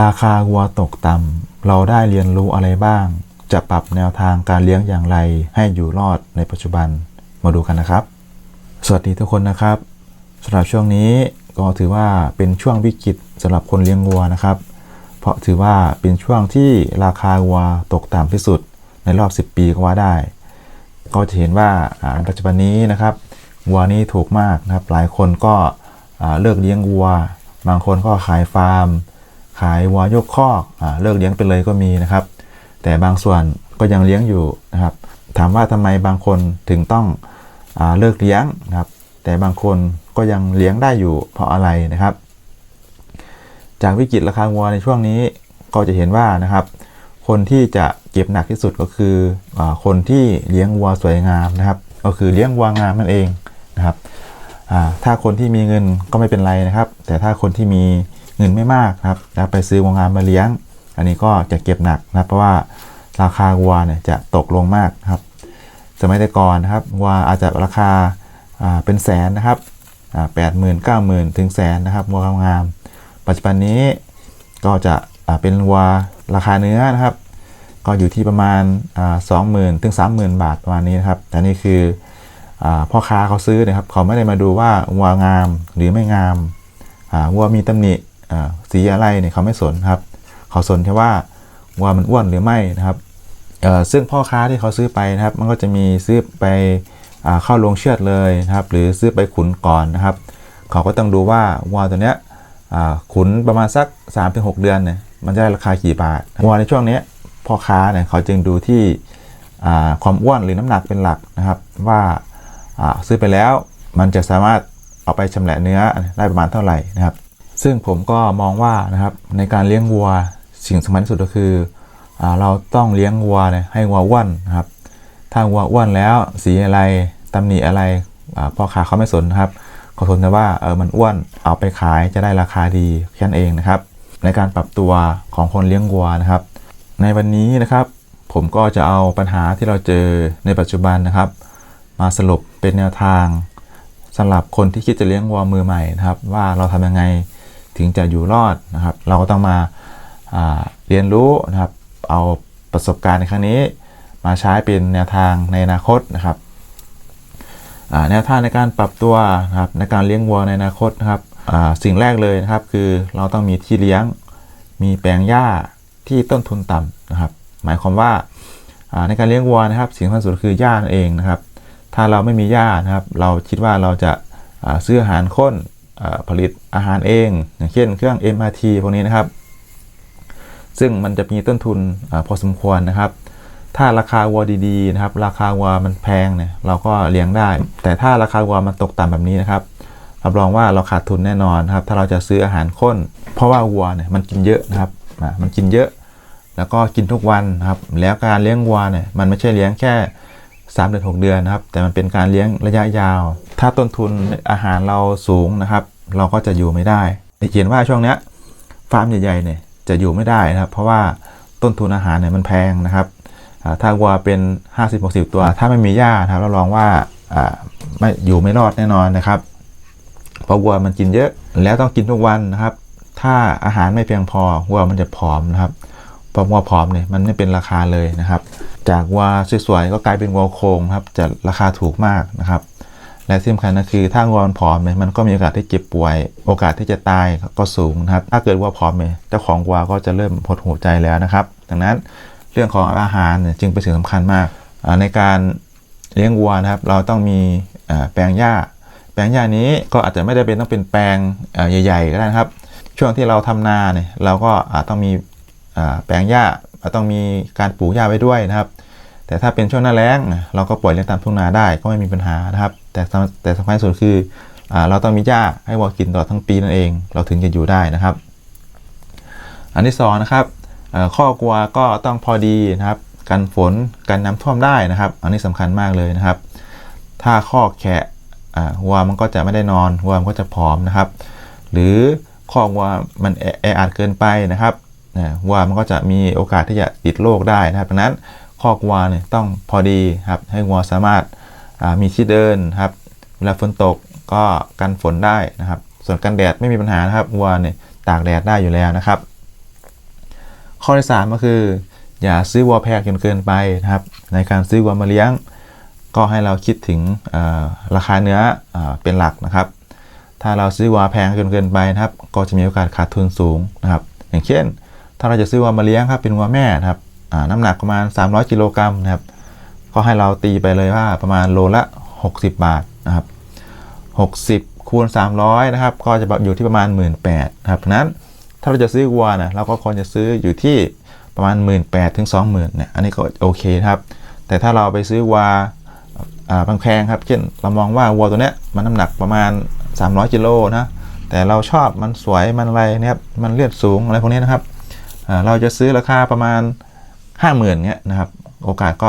ราคาวัวตกต่ำเราได้เรียนรู้อะไรบ้าง จะปรับแนวทางการเลี้ยงอย่างไรให้อยู่รอดในปัจจุบันมาดูกันนะครับ สวัสดีทุกคนนะครับสำหรับช่วงนี้ก็ถือว่าเป็นช่วงวิกฤตสำหรับคนเลี้ยงวัวนะครับ เพราะถือว่าเป็นช่วงที่ราคาวัวตกต่ำที่สุดในรอบ 10 ปีก็ว่าได้ ก็จะเห็นว่าปัจจุบันนี้นะครับวัวนี้ถูกมากนะครับ หลายคนก็เลิกเลี้ยงวัว บางคนก็ขายฟาร์ม ขายวัวยกคอกอเลิกเลี้ยงไปเลยก็มีนะครับ แต่บางส่วนก็ยังเลี้ยงอยู่นะครับ ถามว่าทำไมบางคนถึงต้องอเลิกเลี้ยงนะครับ แต่บางคนก็ยังเลี้ยงได้อยู่เพราะอะไรนะครับ จากวิกฤตราคาวัวในช่วงนี้ก็จะเห็นว่านะครับ คนที่จะเก็บหนักที่สุดก็คืออคนที่เลี้ยงวัวสวยงามนะครับ ก็คือเลี้ยงวัวงามนั่นเองนะครับถ้าคนที่มีเงินก็ไม่เป็นไรนะครับ แต่ถ้าคนที่มี เงินไม่มากนะครับแล้วไปซื้อวัวงามมาเลี้ยง อันนี้ก็จะเก็บหนักนะครับเพราะว่าราคาวัวเนี่ยจะตกลงมากนะครับ สมัยแต่ก่อนนะครับวัวอาจจะราคาเป็นแสนนะครับแปดหมื่นเก้าหมื่นถึงแสนนะครับวัวงาม ปัจจุบันนี้ก็จะเป็นวัวราคาเนื้อนะครับ ก็อยู่ที่ประมาณสองหมื่นถึงสามหมื่นบาทประมาณนี้นะครับ แต่นี่คืออพ่อค้าเขาซื้อนะครับ เขาไม่ได้มาดูว่าวัวงามหรือไม่งามวัวมีตำหนิ สีอะไรเนี่ยเขาไม่สนครับเขาสนแค่ว่าวัวมันอ้วนหรือไม่นะครับซึ่งพ่อค้าที่เขาซื้อไปนะครับ มันก็จะมีซื้อไปอเข้าโรงเชือดเลยนะครับ หรือซื้อไปขุนก่อนนะครับ เขาก็ต้องดูว่าวัวตัวเนี้ยขุนประมาณสัก 3-6 เดือนเนี่ยมันจะได้ราคากี่บาทวัวในช่วงนี้พ่อค้าเนี่ยเขาจึงดูที่ความอ้วนหรือน้ำหนักเป็นหลักนะครับว่าอ่าซื้อไปแล้วมันจะสามารถเอาไปชำแหละเนื้อได้ประมาณเท่าไหร่นะครับ ซึ่งผมก็มองว่านะครับในการเลี้ยงวัวสิ่งสำคัญที่สุดก็คืออเราต้องเลี้ยงวัวเนี่ยให้วัวอ้วนนะครับ ถ้าวัวอ้วนแล้วสีอะไรตำหนิอะไรพ่อค้าเขาไม่สนนะครับเขาสนแต่ว่าเออมันอ้วนเอาไปขายจะได้ราคาดีแค่นั้นเองนะครับ ในการปรับตัวของคนเลี้ยงวัวนะครับ ในวันนี้นะครับ ผมก็จะเอาปัญหาที่เราเจอในปัจจุบันนะครับ มาสรุปเป็นแนวทางสำหรับคนที่คิดจะเลี้ยงวัวมือใหม่นะครับ ว่าเราทำยังไง ถึงจะอยู่รอดนะครับ เราก็ต้องมาาเรียนรู้นะครับ เอาประสบการณ์ในครั้งนี้ มาใช้เป็นแนวทางในอนาคตนะครับแนวทางในการปรับตัวนะครับในการเลี้ยงวัวในอนาคตนะครับสิ่งแรกเลยนะครับคือเราต้องมีที่เลี้ยง มีแปลงหญ้าที่ต้นทุนต่ำนะครับ หมายความว่าในการเลี้ยงวัวนะครับ สิ่งสำคัญสุดคือหญ้าเองนะครับ ถ้าเราไม่มีหญ้านะครับ เราคิดว่าเราจะซื้ออาหารข้น ผลิตอาหารเอง อย่างเช่นเครื่อง MRT พวกนี้นะครับ ซึ่งมันจะมีต้นทุนอพอสมควรนะครับ ถ้าราคาวัวดีๆนะครับ ราคาวัวมันแพงเนี่ยเราก็เลี้ยงได้ แต่ถ้าราคาวัวมันตกต่ำแบบนี้นะครับรับรองว่าเราขาดทุนแน่นอนครับ ถ้าเราจะซื้ออาหารข้น เพราะว่าวัวเนี่ยมันกินเยอะนะครับมันกินเยอะ แล้วก็กินทุกวันนะครับ แล้วการเลี้ยงวัวเนี่ยมันไม่ใช่เลี้ยงแค่ 3 เดือน 6 เดือนนะครับ แต่มันเป็นการเลี้ยงระยะยาว ถ้าต้นทุนอาหารเราสูงนะครับ เราก็จะอยู่ไม่ได้เขียนว่าช่วงเนี้ยฟาร์มใหญ่ๆเนี่ยจะอยู่ไม่ได้นะครับ เพราะว่าต้นทุนอาหารเนี่ยมันแพงนะครับถ้าวัวเป็น 50-60 ตัว ถ้าไม่มีหญ้านะครับเราลองว่าอ่าไม่อยู่ไม่รอดแน่นอนนะครับ เพราะวัวมันกินเยอะแล้วต้องกินทุกวันนะครับ ถ้าอาหารไม่เพียงพอวัวมันจะผอมนะครับ พอวัวผอมเนี่ยมันไม่เป็นราคาเลยนะครับ จากวัวสวยๆก็กลายเป็นวัวโครงครับจะราคาถูกมากนะครับ และที่สำคัญก็คือถ้าวัวมันผอมเนี่ยมันก็มีโอกาสที่เจ็บป่วย โอกาสที่จะตายก็สูงนะครับ ถ้าเกิดวัวผอมเนี่ยเจ้าของวัวก็จะเริ่มหดหูใจแล้วนะครับ ดังนั้นเรื่องของอาหารเนี่ยจึงเป็นสิ่งสำคัญมาก ในการเลี้ยงวัวนะครับ เราต้องมีแปลงหญ้า แปลงหญ้านี้ก็อาจจะไม่ได้เป็นต้องเป็นแปลงใหญ่ ๆ ก็ได้นะครับ ช่วงที่เราทำนาเนี่ยเราก็อาจต้องมี แปลงหญ้าต้องมีการปลูกหญ้าไว้ด้วยนะครับ แต่ถ้าเป็นช่วงหน้าแล้งเราก็ปล่อยเลี้ยงตามทุ่งนาได้ก็ไม่มีปัญหานะครับ แต่สำแต่สำคัญสุดคืออเราต้องมีหญ้าให้วัวกินตลอดทั้งปีนั่นเอง เราถึงจะอยู่ได้นะครับ อันที่สองนะครับข้อกลัวก็ต้องพอดีนะครับกันฝนกันน้ำท่วมได้นะครับ อันนี้สำคัญมากเลยนะครับ ถ้าข้อแขะวัวมันก็จะไม่ได้นอนวัวมันก็จะผอมนะครับ หรือข้อวัวมันแออัดเกินไปนะครับ อ่าวัวมันก็จะมีโอกาสที่จะติดโรคได้นะครับดังนั้นข้อกวัวเนี่ยต้องพอดีครับให้วัวสามารถมีที่เดินครับเวลาฝนตกก็กันฝนได้นะครับ ส่วนกันแดดไม่มีปัญหานะครับวัวเนี่ยตากแดดได้อยู่แล้วนะครับ ข้อที่สามก็คือ อย่าซื้อวัวแพงจนเกินไปนะครับ ในการซื้อวัวมาเลี้ยง ก็ให้เราคิดถึงราคาเนื้อเออเป็นหลักนะครับ ถ้าเราซื้อวัวแพงจนเกินไปนะครับ ก็จะมีโอกาสขาดทุนสูงนะครับ อย่างเช่น ถ้าเราจะซื้อวัวมาเลี้ยงครับเป็นวัวแม่นะครับน้ำหนักประมาณ 300กิโลกรัมนะครับก็ให้เราตีไปเลยว่าประมาณโลละ 60 บาทนะครับ60คูณ300นะครับก็จะอยู่ที่ประมาณ 1 8ื่นนะครับเพราะนั้นถ้าเราจะซื้อวัวนะเราก็ควรจะซื้ออยู่ที่ประมาณ 1 8ื่นถึง20,000เนี่ยอันนี้ก็โอเคครับ แต่ถ้าเราไปซื้อวัวอ่าแพงครับเช่นเรามองว่าวัวตัวเนี้ยมันน้ำหนักประมาณ 300กิโลนะแต่เราชอบมันสวยมันอะไรเนี่ยมันเลือดสูงอะไรพวกนี้นะครับ เราจะซื้อราคาประมาณ 50,000เงี้ยนะครับ โอกาสก็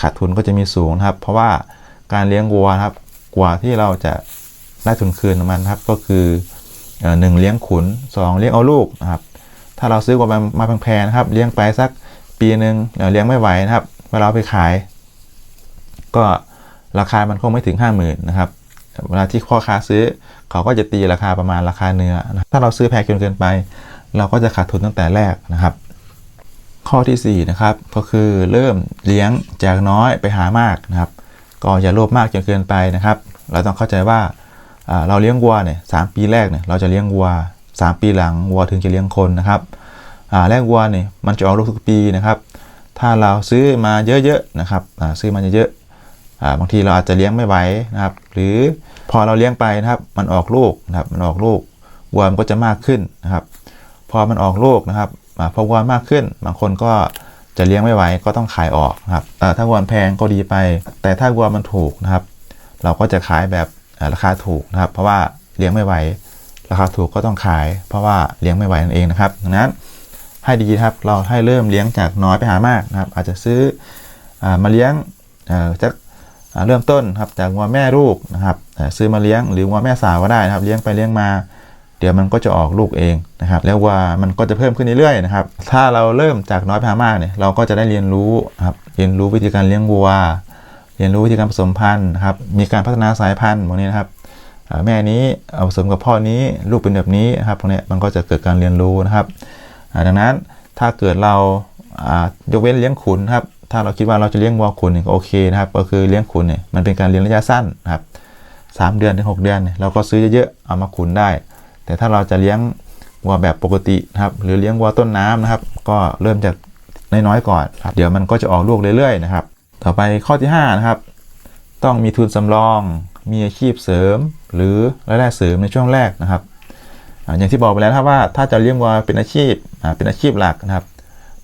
ขาดทุนก็จะมีสูงนะครับ เพราะว่าการเลี้ยงวัวครับ กว่าที่เราจะได้ทุนคืนมันครับ ก็คือหนึ่งเลี้ยงขุนสองเลี้ยงเอาลูกนะครับ ถ้าเราซื้อวัวมาแพงๆนะครับ เลี้ยงไปสักปีหนึ่งเลี้ยงไม่ไหวนะครับ เวลาเอาไปขาย ก็ราคามันคงไม่ถึง 50,000นะครับ เวลาที่พ่อค้าซื้อเขาก็จะตีราคาประมาณราคาเนื้อ ถ้าเราซื้อแพงจนเกินไป เราก็จะขาดทุนตั้งแต่แรกนะครับ ข้อทีสี่4นะครับก็คือเริ่มเลี้ยงจากน้อยไปหามากนะครับ ก็อย่าโลภมากจนเกินไปนะครับ เราต้องเข้าใจว่าเราเลี้ยงวัวเนี่ยสามปีแรกเนี่ยเราจะเลี้ยงวัวสามปีหลังวัวถึงจะเลี้ยงคนนะครับแรกวัวเนี่ยมันจะออกลูกทุกปีนะครับ ถ้าเราซื้อมาเยอะๆนะครับซื้อมาเยอะๆอ่าบางทีเราอาจจะเลี้ยงไม่ไหวนะครับ หรือพอเราเลี้ยงไปนะครับ มันออกลูกนะครับมันออกลูกวัวมันก็จะมากขึ้นนะครับ อมันออกลูกนะครับพอวัวมากขึ้นบางคนก็จะเลี้ยงไม่ไหวก็ต้องขายออกครับถ้าวัวแพงก็ดีไป แต่ถ้าวัวมันถูกนะครับ เราก็จะขายแบบราคาถูกนะครับ เพราะว่าเลี้ยงไม่ไหว ราคาถูกก็ต้องขาย เพราะว่าเลี้ยงไม่ไหวนั่นเองนะครับดังนั้นให้ดีครับเราให้เริ่มเลี้ยงจากน้อยไปหามากนะครับ อาจจะซื้ออมาเลี้ยงจากเริ่มต้นครับจากวัวแม่ลูกนะครับซื้อมาเลี้ยงหรือวัวแม่สาวก็ได้นะครับ เลี้ยงไปเลี้ยงมา เดี๋ยวมันก็จะออกลูกเองนะครับ แล้วว่ามันก็จะเพิ่มขึ้นเรื่อยๆนะครับ ถ้าเราเริ่มจากน้อยไปหามากเนี่ย เราก็จะได้เรียนรู้ครับเรียนรู้วิธีการเลี้ยงวัว เรียนรู้วิธีการผสมพันธุ์นะครับ มีการพัฒนาสายพันธุ์พวกนี้นะครับ แม่นี้เอาผสมกับพ่อนี้ลูกเป็นแบบนี้นะครับพวกนี้มันก็จะเกิดการเรียนรู้นะครับดังนั้นถ้าเกิดเรายกเว้นเลี้ยงขุนครับ ถ้าเราคิดว่าเราจะเลี้ยงวัวขุนก็โอเคนะครับ ก็คือเลี้ยงขุนเนี่ยมันเป็นการเลี้ยงระยะสั้นนะครับสามเดือนถึงหกเดือนเนี่ยเราก็ซื้อเยอะๆเอามาขุนได้ แต่ถ้าเราจะเลี้ยงวัวแบบปกตินะครับ หรือเลี้ยงวัวต้นน้ำนะครับ ก็เริ่มจากน้อยๆก่อนครับเดี๋ยวมันก็จะออกลูกเรื่อยๆนะครับ ต่อไปข้อที่ห้านะครับ ต้องมีทุนสำรอง มีอาชีพเสริม หรือรายได้เสริมในช่วงแรกนะครับ อย่างที่บอกไปแล้วนะครับว่าถ้าจะเลี้ยงวัวเป็นอาชีพเป็นอาชีพหลักนะครับ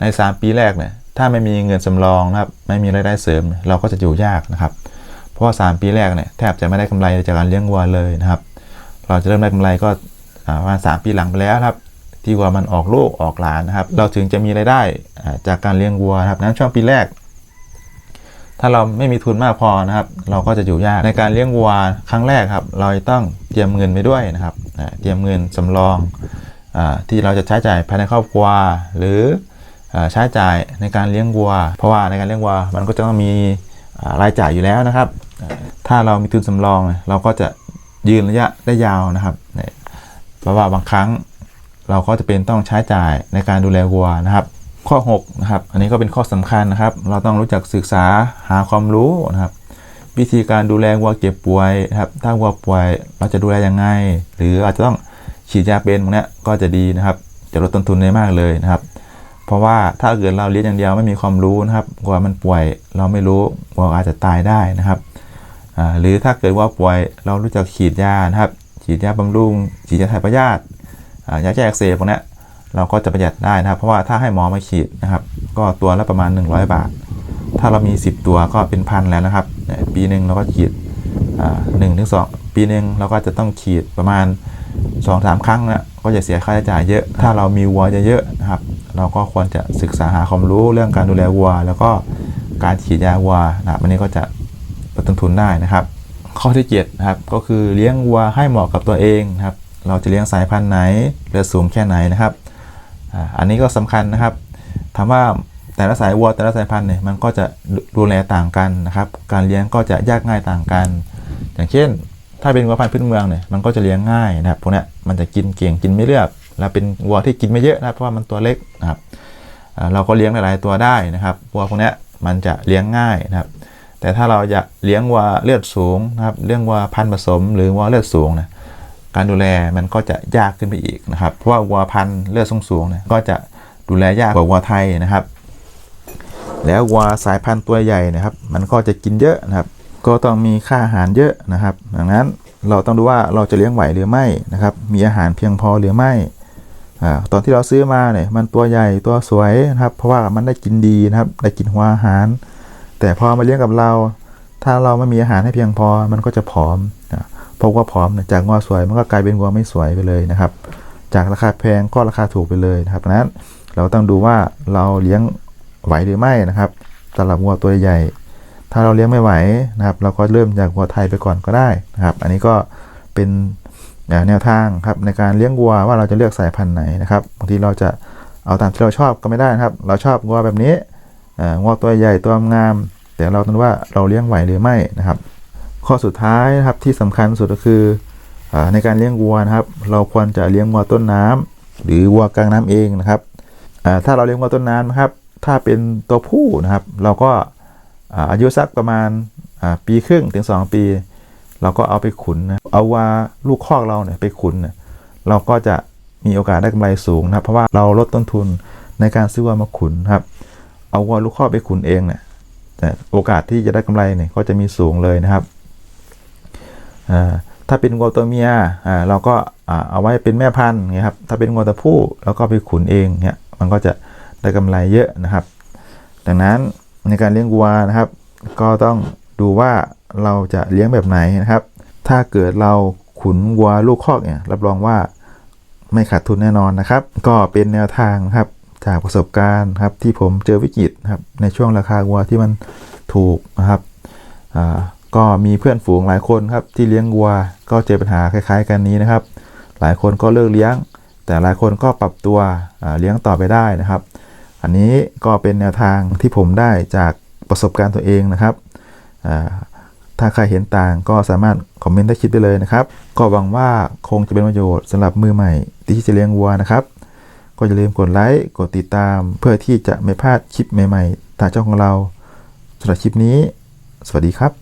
ใน 3 ปีแรกเนี่ยถ้าไม่มีเงินสำรองนะครับไม่มีรายได้เสริม เราก็จะอยู่ยากนะครับ เพราะว่า3ปีแรกเนี่ยแทบจะไม่ได้กำไรจากการเลี้ยงวัวเลยนะครับ เราจะเริ่มได้กำไรก็ อ่าประมาณสามปีหลังไปแล้วครับ ที่วัวมันออกลูกออกหลานนะครับ เราถึงจะมีรายได้จากการเลี้ยงวัวครับนั้นช่วงปีแรก ถ้าเราไม่มีทุนมากพอนะครับ เราก็จะอยู่ยากในการเลี้ยงวัวครั้งแรกครับ เราต้องเตรียมเงินไปด้วยนะครับเตรียมเงินสำรองอที่เราจะใช้จ่ายภายในครอบครัวหรืออใช้จ่ายในการเลี้ยงวัว เพราะว่าในการเลี้ยงวัวมันก็จะต้องมีรายจ่ายอยู่แล้วนะครับ ถ้าเรามีทุนสำรองเราก็จะยืนระยะได้ยาวนะครับ เพราะว่าบางครั้งเราก็จะเป็นต้องใช้จ่ายในการดูแลวัวนะครับ ข้อ6นะครับอันนี้ก็เป็นข้อสำคัญนะครับ เราต้องรู้จักศึกษาหาความรู้นะครับ วิธีการดูแลวัวเจ็บป่วยนะครับถ้าวัวป่วยเราจะดูแลยังไง หรืออาจจะต้องฉีดยาเป็นพวกนี้ก็จะดีนะครับ จะลดต้นทุนได้มากเลยนะครับ เพราะว่าถ้าเกิดเราเลี้ยงอย่างเดียวไม่มีความรู้นะครับวัวมันป่วยเราไม่รู้วัวอาจจะตายได้นะครับหรือถ้าเกิดว่าป่วยเรารู้จักฉีดยานะครับ ฉีดยาบำรุงฉีดยาถ่ายพยาธิยาแก้อักเสบพวกนี้เราก็จะประหยัดได้นะครับ เพราะว่าถ้าให้หมอมาฉีดนะครับ ก็ตัวละประมาณ 100 บาท ถ้าเรามี 10 ตัวก็เป็นพันแล้วนะครับ ปีหนึ่งเราก็ฉีดหนึ่งถึงสองปีหนึ่งเราก็จะต้องฉีดประมาณ 2-3 ครั้งนะก็จะเสียค่าใช้จ่ายเยอะ ถ้าเรามีวัวเยอะๆนะครับ เราก็ควรจะศึกษาหาความรู้เรื่องการดูแลวัว แล้วก็การฉีดยาวัวนะครับอันนี้ก็จะลดต้นทุนได้นะครับ ข้อที่7นะครับก็คือเลี้ยงวัวให้เหมาะกับตัวเองนะครับ เราจะเลี้ยงสายพันธุ์ไหนเลือดสูงแค่ไหนนะครับอันนี้ก็สำคัญนะครับถามว่าแต่ละสายวัวแต่ละสายพันธุ์เนี่ยมันก็จะดูแลต่างกันนะครับ การเลี้ยงก็จะยากง่ายต่างกัน อย่างเช่น ถ้าเป็นวัวพันธุ์พื้นเมืองเนี่ยมันก็จะเลี้ยงง่ายนะครับพวกนี้มันจะกินเก่งกินไม่เลือก แล้วเป็นวัวที่กินไม่เยอะนะเพราะว่ามันตัวเล็กนะครับเราก็เลี้ยงหลายๆตัวได้นะครับวัวพวกนี้มันจะเลี้ยงง่ายนะครับ แต่ถ้าเราอยากเลี้ยงวัวเลือดสูงนะครับเลี้ยงวัวพันธุ์ผสม หรือวัวเลือดสูงนะการดูแลมันก็จะยากขึ้นไปอีกนะครับ เพราะว่าวัวพันธุ์เลือดสูงๆเนี่ยก็จะดูแลยากกว่าวัวไทยนะครับ แล้ววัวสายพันธุ์ตัวใหญ่นะครับ มันก็จะกินเยอะนะครับ ก็ต้องมีค่าอาหารเยอะนะครับ ดังนั้นเราต้องดูว่าเราจะเลี้ยงไหวหรือไม่นะครับ มีอาหารเพียงพอหรือไม่อาตอนที่เราซื้อมาเนี่ยมันตัวใหญ่ตัวสวยนะครับ เพราะว่ามันได้กินดีนะครับ ได้กินหัวอาหาร แต่พอมาเลี้ยงกับเรา ถ้าเราไม่มีอาหารให้เพียงพอมันก็จะผอมนะพราะว่าผอมจากงัวสวยมันก็กลายเป็นงัวไม่สวยไปเลยนะครับ จากราคาแพงก็ราคาถูกไปเลยนะครับนั้นเราต้องดูว่าเราเลี้ยงไหวหรือไม่นะครับสำหรับงัวตัวใหญ่ ถ้าเราเลี้ยงไม่ไหวนะครับ เราก็เริ่มจากวัวไทยไปก่อนก็ได้นะครับ อันนี้ก็เป็นแนวทางครับในการเลี้ยงวัวว่าเราจะเลือกสายพันธุ์ไหนนะครับบางทีเราจะเอาตามที่เราชอบก็ไม่ได้นะครับ เราชอบวัวแบบนี้ อ่าวัวตัวใหญ่ตัวงาม แต่เราต้องว่าเราเลี้ยงไหวหรือไม่นะครับ ข้อสุดท้ายนะครับที่สำคัญสุดก็คืออในการเลี้ยงวัวนะครับ เราควรจะเลี้ยงวัวต้นน้ำหรือวัวกลางน้ำเองนะครับถ้าเราเลี้ยงวัวต้นน้ำนะครับ ถ้าเป็นตัวผู้นะครับ เราก็อายุสักประมาณปีครึ่งถึง 2 ปี เราก็เอาไปขุนนะเอาว่าลูกคอกเราเนี่ยไปขุนเนี่ยเราก็จะมีโอกาสได้กำไรสูงนะครับ เพราะว่าเราลดต้นทุนในการซื้อวัวมาขุนครับ เอาวัวลูกคอกไปขุนเองเนี่ยแต่โอกาสที่จะได้กำไรเนี่ยก็จะมีสูงเลยนะครับถ้าเป็นวัวตัวเมียเราก็เอาไว้เป็นแม่พันธุ์เงี้ยครับถ้าเป็นวัวตัวผู้เราก็ไปขุนเองเนี่ยมันก็จะได้กำไรเยอะนะครับ ดังนั้นในการเลี้ยงวัวนะครับ ก็ต้องดูว่าเราจะเลี้ยงแบบไหนนะครับ ถ้าเกิดเราขุนวัวลูกคอกเนี่ยรับรองว่าไม่ขาดทุนแน่นอนนะครับ ก็เป็นแนวทางนะครับ จากประสบการณ์ครับที่ผมเจอวิกฤตครับในช่วงราคาวัวที่มันถูกนะครับก็มีเพื่อนฝูงหลายคนครับที่เลี้ยงวัวก็เจอปัญหาคล้ายๆ กันนี้นะครับ หลายคนก็เลิกเลี้ยง แต่หลายคนก็ปรับตัวเลี้ยงต่อไปได้นะครับ อันนี้ก็เป็นแนวทางที่ผมได้จากประสบการณ์ตัวเองนะครับถ้าใครเห็นต่างก็สามารถคอมเมนต์ได้คิดไปเลยนะครับ ก็หวังว่าคงจะเป็นประโยชน์สำหรับมือใหม่ที่จะเลี้ยงวัวนะครับ ก็อย่าลืมกดไลค์ กดติดตาม เพื่อที่จะไม่พลาดคลิปใหม่ๆตางช่องของเราสำหรับคลิปนี้ สวัสดีครับ